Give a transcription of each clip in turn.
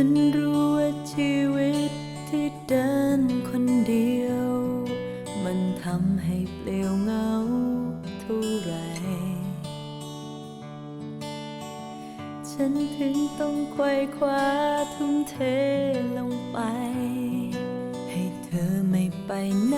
ฉันรู้ว่าชีวิตที่เดินคนเดียว มันทำให้เปลี่ยวเงาเท่าไร ฉันถึงต้องควยคว้าทุ่มเทลงไป ให้เธอไม่ไปไหน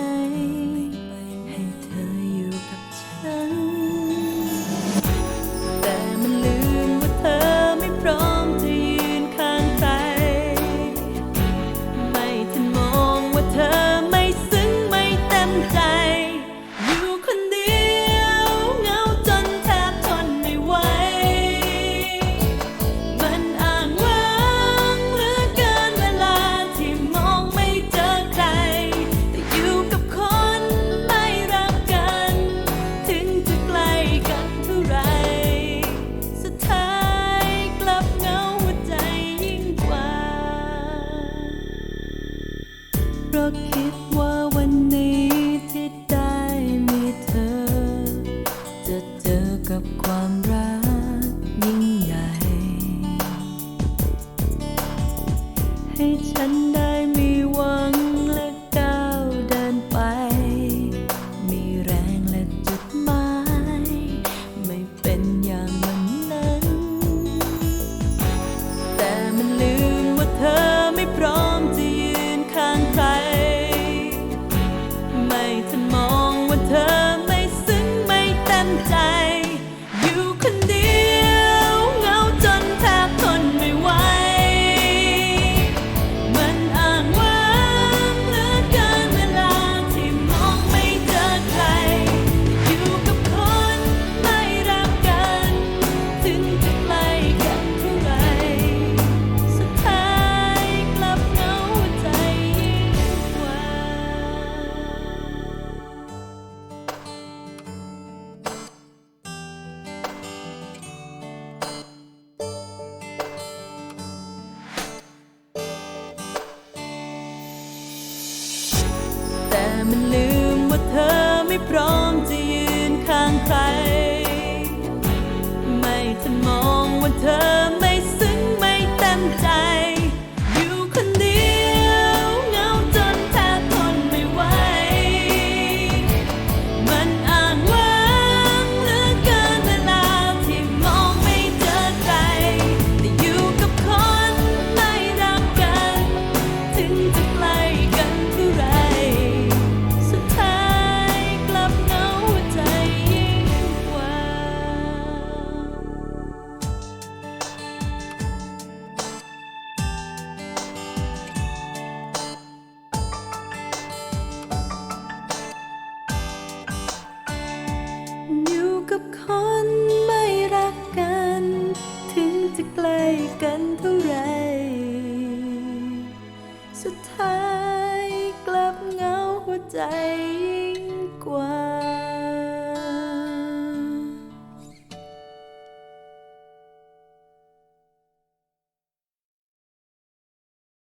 เพราะคิดว่าวันนี้ที่ได้มีเธอ จะเจอกับความรักยิ่งใหญ่ ให้ฉันได้มีหวัง I'm in family. ท้ายกลับเงาหัวใจยิ่งกว่า